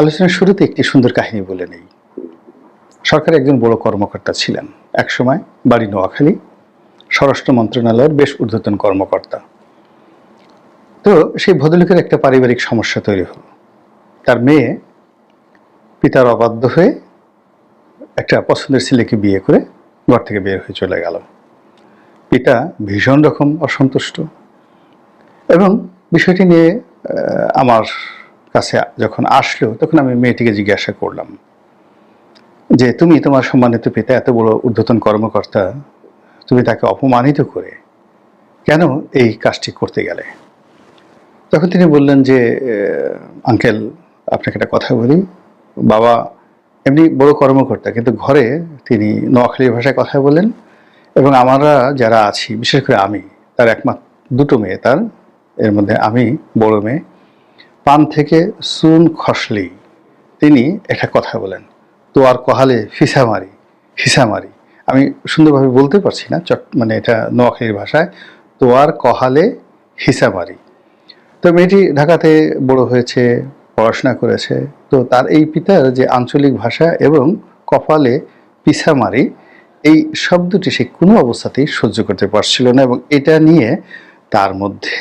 আলোচনার শুরুতে একটি সুন্দর কাহিনী বলে নেই। সরকার একজন বড় কর্মকর্তা ছিলেন। একসময় বাড়ি নোয়াখালী, স্বরাষ্ট্র মন্ত্রণালয়ের বেশ ঊর্ধ্বতন কর্মকর্তা। তো সেই ভদ্রলোকের একটা পারিবারিক সমস্যা তৈরি হলো। তার মেয়ে পিতার অবাধ্য হয়ে একটা পছন্দের ছেলেকে বিয়ে করে ঘর থেকে বের হয়ে চলে গেল। পিতা ভীষণ রকম অসন্তুষ্ট। এবং বিষয়টি নিয়ে আমার কাছে যখন আসলো, তখন আমি মেয়েটিকে জিজ্ঞাসা করলাম যে, তুমি তোমার সম্মানিত পিতা, এত বড় ঊর্ধ্বতন কর্মকর্তা, তুমি তাকে অপমানিত করে কেন এই কাজটি করতে গেলে? তখন তিনি বললেন যে আঙ্কেল, আপনাকে একটা কথা বলি। বাবা এমনি বড় কর্মকর্তা, কিন্তু ঘরে তিনি নোয়াখালী ভাষায় কথা বলেন এবং আমরা যারা আছি, বিশেষ করে আমি, তার একমাত্র দুটো মেয়ে, তার, এর মধ্যে আমি, বড় মেয়ে পান থেকে সুন খসলি। তিনি একটা কথা বলেন তো আর কহালে ফিসা মারি ফিসা মারি। আমি সুন্দরভাবে বলতে পারছি না, চট মানে এটা নোয়াখালীর ভাষায় তো আর কহালে হিসা মারি। তো মেয়েটি ঢাকাতে বড় হয়েছে, পড়াশোনা করেছে, তো তার এই পিতার যে আঞ্চলিক ভাষা এবং কপালে পিছামারি এই শব্দটি সে কোনো অবস্থাতেই সহ্য করতে পারছিল না এবং এটা নিয়ে তার মধ্যে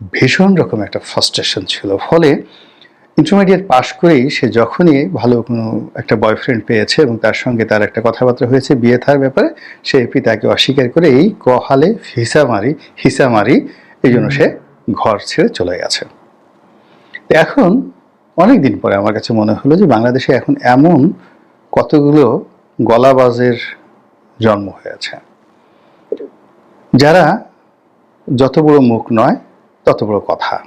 ভীষণ রকম একটা ফ্রাস্ট্রেশন ছিল। ফলে ইন্টারমিডিয়েট পাশ করেই সে যখনই ভালো কোনো একটা বয়ফ্রেন্ড পেয়েছে এবং তার সঙ্গে তার একটা কথাবার্তা হয়েছে বিয়ে থার ব্যাপারে সে পিতাকে অস্বীকার করে এই কহালে হিসা মারি হিসা মারি এই জন্য সে ঘর ছেড়ে চলে গেছে। এখন অনেক দিন পরে আমার কাছে মনে হলো যে বাংলাদেশে এখন এমন কতগুলো গলাবাজের জন্ম হয়েছে। যারা যত বড় মুখ নয় তত বড় কথা।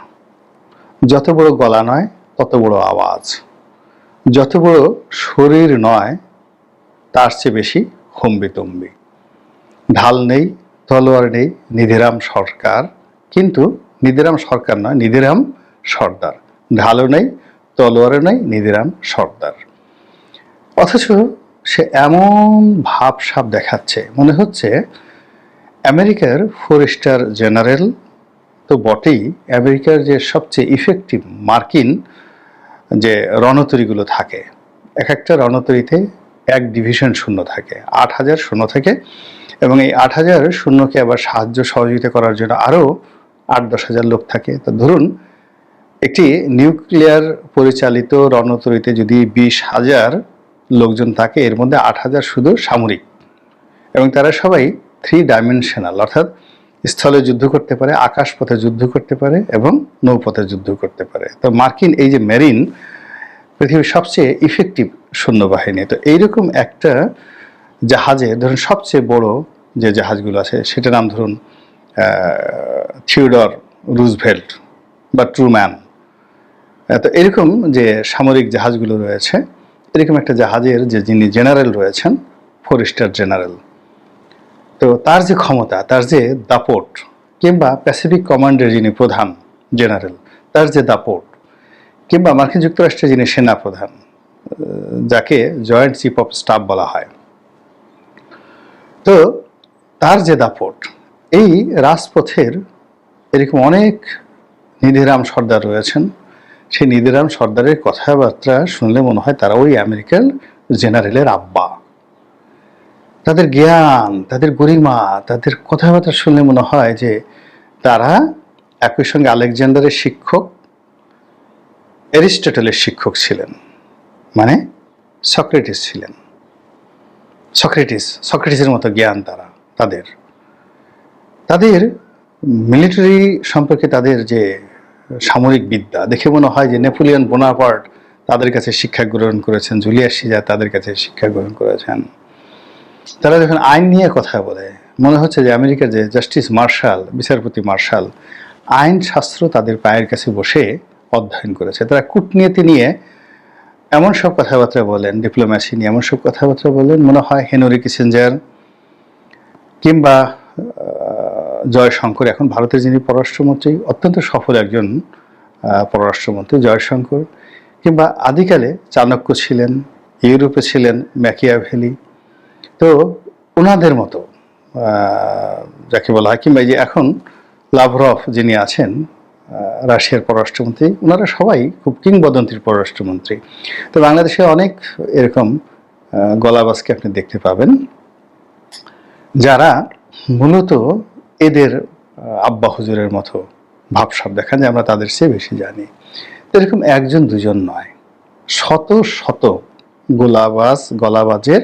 যত বড় গলা নয়, তত বড় আওয়াজ। যত বড় শরীর নয়, তার চেয়ে বেশি হম্বিতম্বি। ঢাল নেই, তলোয়ার নেই, নিধিরাম সরকার। কিন্তু নিধিরাম সরকার নয়, নিধিরাম সর্দার। ঢালও নেই, তলোয়ারও নেই, নিধিরাম সর্দার। অথচ সে এমন ভাব সাপ দেখাচ্ছে, মনে হচ্ছে আমেরিকার ফোর স্টার জেনারেল তো বটেই আমেরিকার যে সবচেয়ে ইফেক্টিভ মার্কিন যে রণতরীগুলো থাকে, এক একটা রণতরীতে এক ডিভিশন শূন্য থাকে, আট হাজার শূন্য থাকে এবং এই আট হাজার শূন্যকে আবার সাহায্য সহযোগিতা করার জন্য আরও আট দশ হাজার লোক থাকে। তো ধরুন, একটি নিউক্লিয়ার পরিচালিত রণতরীতে যদি বিশ হাজার লোকজন থাকে, এর মধ্যে আট হাজার শুধু সামরিক এবং তারা সবাই থ্রি ডাইমেনশনাল অর্থাৎ স্থলে যুদ্ধ করতে পারে, আকাশপথে যুদ্ধ করতে পারে এবং নৌপথে যুদ্ধ করতে পারে। তো মার্কিন এই যে মেরিন পৃথিবীর সবচেয়ে ইফেক্টিভ সৈন্যবাহিনী। তো এইরকম একটা জাহাজে, ধরুন সবচেয়ে বড় যে জাহাজগুলো আছে, সেটার নাম ধরুন থিওডর রুজভেল্ট বা ট্রুম্যান। তো এরকম যে সামরিক জাহাজগুলো রয়েছে, এরকম একটা জাহাজের যে যিনি জেনারেল রয়েছেন ফোর স্টার জেনারেল। তো তার যে ক্ষমতা, তার যে দাপট, কিংবা প্যাসিফিক কমান্ডের যিনি প্রধান জেনারেল, তার যে দাপট, কিংবা মার্কিন যুক্তরাষ্ট্রের যিনি সেনা প্রধান যাকে জয়েন্ট চিফ অফ স্টাফ বলা হয়। তো তার যে দাপট, এই রাজপথের এরকম অনেক নিধিরাম সর্দার রয়েছেন। সেই নিধিরাম সর্দারের কথাবার্তা শুনলে মনে হয় তারা ওই আমেরিকান জেনারেলের আব্বা। তাদের জ্ঞান, তাদের গরিমা, তাদের কথাবার্তা শুনলে মনে হয় যে তারা একই সঙ্গে আলেকজান্ডারের শিক্ষক, অ্যারিস্টটলের শিক্ষক ছিলেন। মানে সক্রেটিস ছিলেন। সক্রেটিস, সক্রেটিসের মতো জ্ঞান তারা, তাদের। তাদের মিলিটারি সম্পর্কে তাদের যে সামরিক বিদ্যা, দেখে মনে হয় যে নেপোলিয়ন বোনাপার্ট তাদের কাছে শিক্ষা গ্রহণ করেছেন, জুলিয়াস সিজার তাদের কাছে শিক্ষা গ্রহণ করেছেন। তারা যখন আইন নিয়ে কথা বলে, মনে হচ্ছে যে আমেরিকার যে জাস্টিস মার্শাল, বিচারপতি মার্শাল, আইন শাস্ত্র তাদের পায়ের কাছে বসে অধ্যয়ন করেছে। তারা কূটনীতি নিয়ে এমন সব কথাবার্তা বলেন, ডিপ্লোম্যাসি নিয়ে এমন সব কথাবার্তা বলেন, মনে হয় হেনরি কিসেঞ্জার কিংবা জয়শঙ্কর, এখন ভারতের যিনি পররাষ্ট্রমন্ত্রী, অত্যন্ত সফল একজন পররাষ্ট্রমন্ত্রী জয়শঙ্কর, কিংবা আদিকালে চাণক্য ছিলেন, ইউরোপে ছিলেন ম্যাকিয়াভেলি তো ওনাদের মতো যাকে বলা হয় কিংবা যে এখন লাভরফ যিনি আছেন রাশিয়ার পররাষ্ট্রমন্ত্রী ওনারা সবাই খুব কিংবদন্তির পররাষ্ট্রমন্ত্রী। তো বাংলাদেশে অনেক এরকম আহ, গলাবাজকে আপনি দেখতে পাবেন যারা মূলত এদের আব্বা হুজুরের মতো ভাবসাব দেখান যে আমরা তাদের চেয়ে বেশি জানি। এরকম একজন দুজন নয় শত শত গোলাবাজ গলাবাজের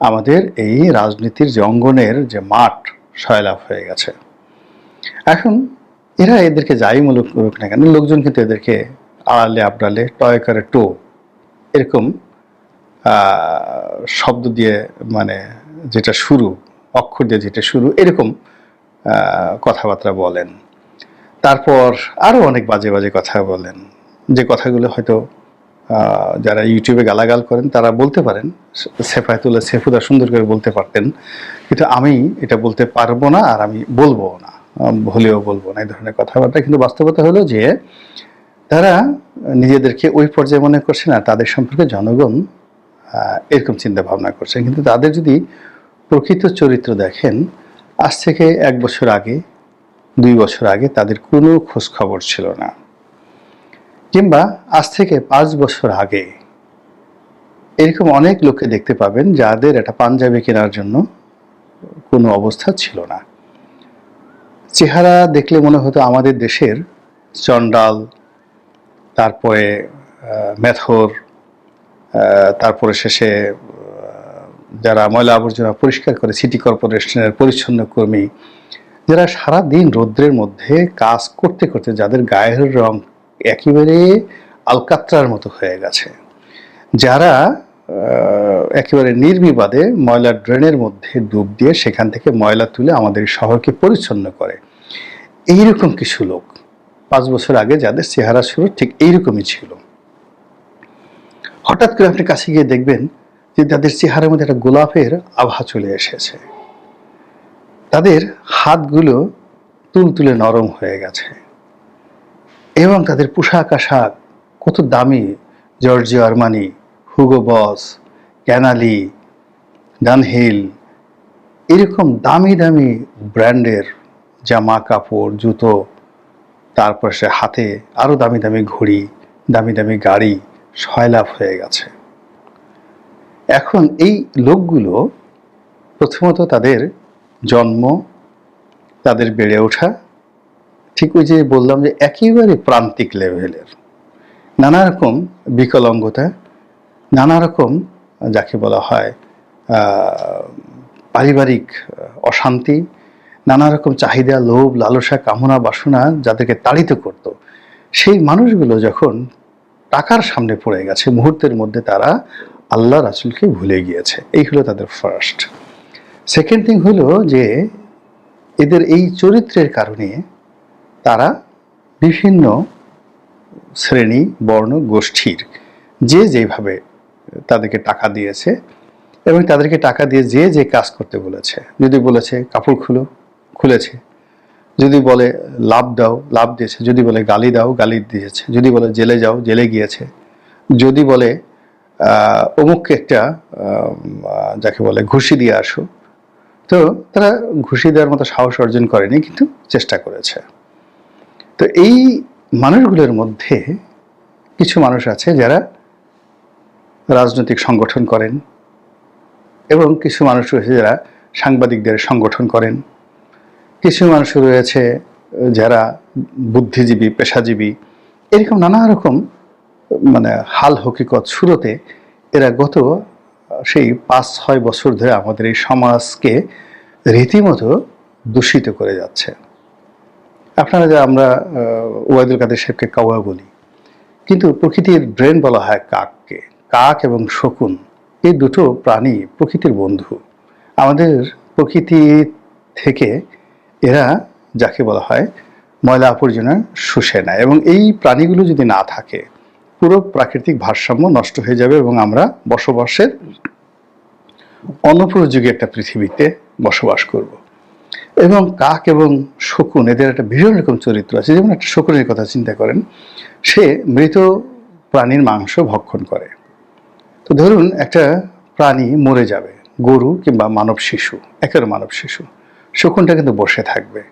আমাদের এই রাজনীতির যে অঙ্গনের যে মাঠ সয়লাভ হয়ে গেছে। এখন এরা এদেরকে যাই মূলক করুক না কেন, লোকজন কিন্তু এদেরকে আড়ালে, আবড়ালে, টয় করে টো এরকম শব্দ দিয়ে মানে যেটা শুরু, অক্ষর দিয়ে যেটা শুরু, এরকম কথাবার্তা বলেন। তারপর আরও অনেক বাজে বাজে কথা বলেন। যে কথাগুলো হয়তো যারা ইউটিউবে গালাগাল করেন, তারা বলতে পারেন, সেফায়তুল্লাহ সেফুদা সুন্দর করে বলতে পারতেন। কিন্তু আমি এটা বলতে পারব না আর আমি বলব না ভুলেও বলব না এই ধরনের কথাবার্তা। কিন্তু বাস্তবতা হলো যে, তারা নিজেদেরকে ওই পর্যায়ে মনে করছে না, তাদের সম্পর্কে জনগণ এরকম চিন্তা ভাবনা করছে। কিন্তু তাদের যদি প্রকৃত চরিত্র দেখেন, আজ থেকে এক বছর আগে, দুই বছর আগে তাদের কোনো খোঁজ খবর ছিল না। কিংবা আজ থেকে পাঁচ বছর আগে, এরকম অনেক লোককে দেখতে পাবেন যাদের একটা পাঞ্জাবি কেনার জন্য কোনো অবস্থা ছিল না। চেহারা দেখলে মনে হতো আমাদের দেশের চন্ডাল তারপরে মেথর তারপরে শেষে যারা ময়লা আবর্জনা পরিষ্কার করে সিটি কর্পোরেশনের পরিচ্ছন্ন কর্মী, যারা সারা দিন রৌদ্রের মধ্যে কাজ করতে করতে যাদের গায়ের রং একেবারে আলকাত্রার মতো হয়ে গেছে। যারা একেবারে নির্বিবাদে ময়লার ড্রেনের মধ্যে ডুব দিয়ে সেখান থেকে ময়লা তুলে আমাদের শহরকে পরিচ্ছন্ন করে। এইরকম কিছু লোক, পাঁচ বছর আগে যাদের চেহারা ছিল ঠিক এইরকমই ছিল। হঠাৎ করে আপনি কাছে গিয়ে দেখবেন যে তাদের চেহারার মধ্যে একটা গোলাপের আভা চলে এসেছে। তাদের হাতগুলো তুলতুলে নরম হয়ে গেছে। এবং তাদের পোশাক আশাক কত দামি। Giorgio Armani Hugo Boss Canali Dunhill এরকম দামি দামি ব্র্যান্ডের জামা কাপড়, জুতো, তারপর সে হাতে আরও দামি দামি ঘড়ি, দামি দামি গাড়ি, সয়লাভ হয়ে গেছে। এখন এই লোকগুলো প্রথমত তাদের জন্ম, তাদের বেড়ে ওঠা ঠিক ওই যে বললাম যে একেবারে প্রান্তিক লেভেলের। নানা রকম বিকলাঙ্গতা, নানা রকম যাকে বলা হয় পারিবারিক অশান্তি, নানা রকম চাহিদা, লোভ, লালসা, কামনা, বাসনা যাদেরকে তাড়িত করত। সেই মানুষগুলো যখন টাকার সামনে পড়ে গেছে, মুহূর্তের মধ্যে তারা আল্লাহ রাসুলকে ভুলে গিয়েছে। এই হলো তাদের ফার্স্ট সেকেন্ড থিং হলো যে, এদের এই চরিত্রের কারণে তারা বিভিন্ন শ্রেণি, বর্ণ, গোষ্ঠীর যে যেভাবে তাদেরকে টাকা দিয়েছে এবং তাদেরকে টাকা দিয়ে যে যে কাজ করতে বলেছে। যদি বলেছে কাপড় খুলো, খুলেছে। যদি বলে লাভ দাও, লাভ দিয়েছে। যদি বলে গালি দাও, গালি দিয়েছে। যদি বলে জেলে যাও, জেলে গিয়েছে। যদি বলে অমুককে একটা যাকে বলে ঘুষি দিয়ে আসো। তো তারা ঘুষি দেওয়ার মতো সাহস অর্জন করেনি, কিন্তু চেষ্টা করেছে। তো এই মানুষগুলোর মধ্যে কিছু মানুষ আছে যারা রাজনৈতিক সংগঠন করেন এবং কিছু মানুষ রয়েছে যারা সাংবাদিকদের সংগঠন করেন। কিছু মানুষ রয়েছে যারা বুদ্ধিজীবী, পেশাজীবী। এরকম নানা রকম মানে হাল হকিকত শুরুতে এরা গত সেই পাঁচ, ছয় বছর ধরে আমাদের এই সমাজকে রীতিমতো দূষিত করে যাচ্ছে। আপনারা যে আমরা ওয়াইদুল কাদের সাহেবকে কাওয়া বলি, কিন্তু প্রকৃতির ব্রেন বলা হয় কাককে। কাক এবং শকুন, এই দুটো প্রাণী প্রকৃতির বন্ধু। আমাদের প্রকৃতি থেকে এরা যাকে বলা হয় ময়লা আবর্জনা শুষে নেয় এবং এই প্রাণীগুলো যদি না থাকে, পুরো প্রাকৃতিক ভারসাম্য নষ্ট হয়ে যাবে এবং আমরা বসবাসের অনুপ্রযোগী একটা পৃথিবীতে বসবাস করব। এবং কাক এবং শকুন, এদের একটা ভীষণ রকম চরিত্র আছে। যেমন একটা শকুনের কথা চিন্তা করেন, সে মৃত প্রাণীর মাংস ভক্ষণ করে। তো ধরুন একটা প্রাণী মরে যাবে, গরু কিংবা মানব শিশু একের মানব শিশু। শকুনটা কিন্তু বসে থাকবে।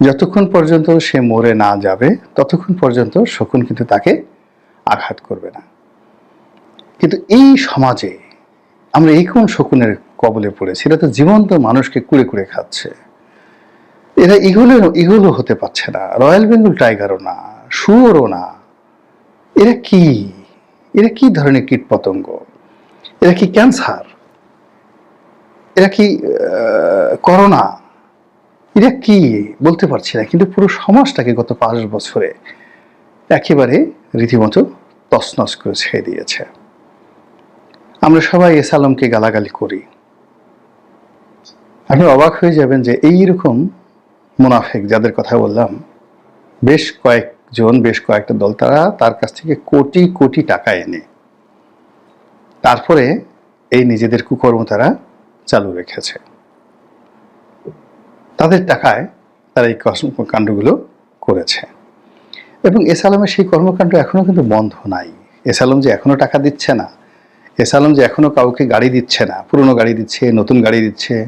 যতক্ষণ পর্যন্ত সে মরে না যাবে, ততক্ষণ পর্যন্ত শকুন কিন্তু তাকে আঘাত করবে না। কিন্তু এই সমাজে আমরা এই কোন শকুনের কবলে পড়েছি? এটা তো জীবন্ত মানুষকে কুড়ে কুড়ে খাচ্ছে। এরা এগুলো এগুলো হতে পারছে না। রয়্যাল বেঙ্গল টাইগারও না, শুয়োরও না। এরা কি? এরা কি ধরনের কীট পতঙ্গ এরা কি ক্যান্সার? এরা কি করোনা? এরা কি? বলতে পারছি না, কিন্তু পুরো সমাজটাকে গত পাঁচ বছরে একেবারে রীতিমতো তছনছ করে ছেড়ে দিয়েছে। আমরা সবাই এস আলমকে গালাগালি করি। আপনি অবাক হয়ে যাবেন যে এইরকম মুনাফেক যাদের কথা বললাম, বেশ কয়েকজন, বেশ কয়েকটা দল তারা তার কাছ থেকে কোটি কোটি টাকা এনে তারপরে এই নিজেদের কুকর্ম তারা চালু রেখেছে। তাদের টাকায় তারা এই কর্মকাণ্ডগুলো করেছে। এবং এস আলমের সেই কর্মকাণ্ড এখনও কিন্তু বন্ধ নাই। এস আলম যে এখনও টাকা দিচ্ছে না এস আলম যে এখনও কাউকে গাড়ি দিচ্ছে না, পুরনো গাড়ি দিচ্ছে, নতুন গাড়ি দিচ্ছে,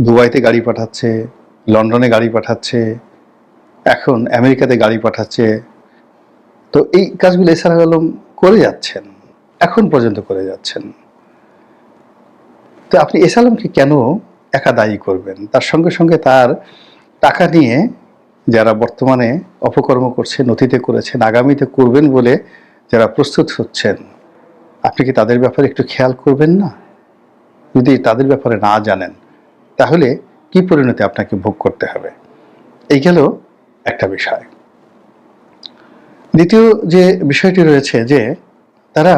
দুবাইতে গাড়ি পাঠাচ্ছে লন্ডনে গাড়ি পাঠাচ্ছে, এখন আমেরিকাতে গাড়ি পাঠাচ্ছে। তো এই কাজগুলো এস আলম করে যাচ্ছেন, এখন পর্যন্ত করে যাচ্ছেন। তো আপনি এস আলমকে কেন একা দায়ী করবেন? তার সঙ্গে সঙ্গে তার টাকা নিয়ে যারা বর্তমানে অপকর্ম করছেন নথিতে করেছেন, আগামীতে করবেন বলে যারা প্রস্তুত হচ্ছেন, আপনি কি তাদের ব্যাপারে একটু খেয়াল করবেন না? যদি তাদের ব্যাপারে না জানেন, তাহলে কি পরিণতি আপনাকে ভোগ করতে হবে? এই গেল একটা বিষয়। দ্বিতীয় যে বিষয়টি রয়েছে যে, তারা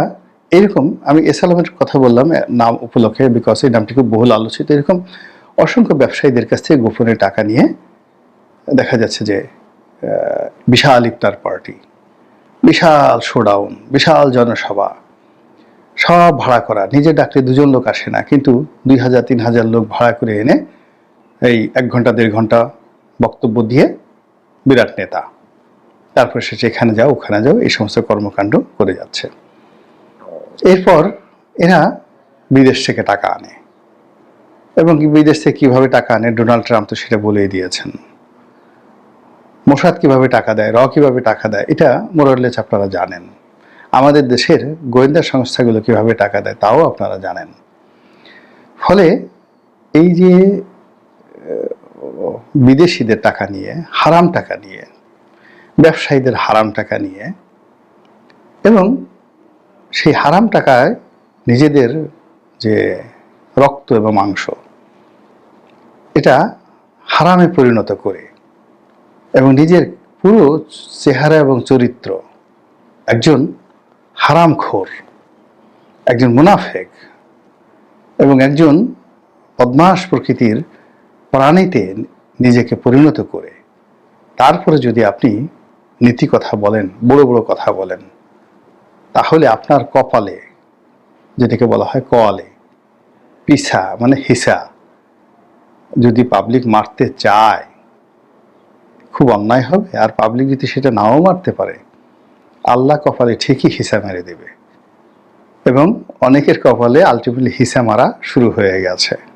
এরকম, আমি এস আলমের কথা বললাম নাম উপলক্ষে বিকজ এই নামটি খুব বহুল আলোচিত, এরকম অসংখ্য ব্যবসায়ীদের কাছ থেকে গোপনে টাকা নিয়ে দেখা যাচ্ছে যে বিশাল ইফতার পার্টি, বিশাল শোডাউন বিশাল জনসভা, সব ভাড়া করা নিজে ডাকলে দুজন লোক আসে না, কিন্তু দুই হাজার, তিন হাজার লোক ভাড়া করে এনে এক ঘণ্টা, দেড় ঘণ্টা বক্তব্য দিয়ে বিরাট নেতা। তারপর সে যেখানে যাও, ওখানে যাও, এই সমস্ত কর্মকাণ্ড করে যাচ্ছে। এরপর এরা বিদেশ থেকে টাকা আনে। এবং বিদেশ থেকে কীভাবে টাকা আনে, ডোনাল্ড ট্রাম্প তো সেটা বলেই দিয়েছেন। মোসাদ কীভাবে টাকা দেয়, র কীভাবে টাকা দেয়, এটা মোরালেজ আপনারা জানেন। আমাদের দেশের গোয়েন্দা সংস্থাগুলো কীভাবে টাকা দেয়, তাও আপনারা জানেন। ফলে এই যে বিদেশিদের টাকা নিয়ে, হারাম টাকা নিয়ে, ব্যবসায়ীদের হারাম টাকা নিয়ে, এবং সেই হারাম টাকায় নিজেদের যে রক্ত এবং মাংস, এটা হারামে পরিণত করে এবং নিজের পুরো চেহারা এবং চরিত্র একজন হারামখোর একজন মুনাফেক এবং একজন বদমাস প্রকৃতির প্রাণীতে নিজেকে পরিণত করে। তারপরে যদি আপনি নীতি কথা বলেন, বড় বড় কথা বলেন, তাহলে আপনার কপালে, যেটাকে বলা হয় কয়ালে পিসা মানে হিসা যদি পাবলিক মারতে চায়, খুব অন্যায় হবে। আর পাবলিক যদি সেটা নাও মারতে পারে, আল্লাহ কপালে ঠিকই হিসা মেরে দেবে। এবং অনেকের কপালে আলটিমেটলি হিসা মারা শুরু হয়ে গেছে।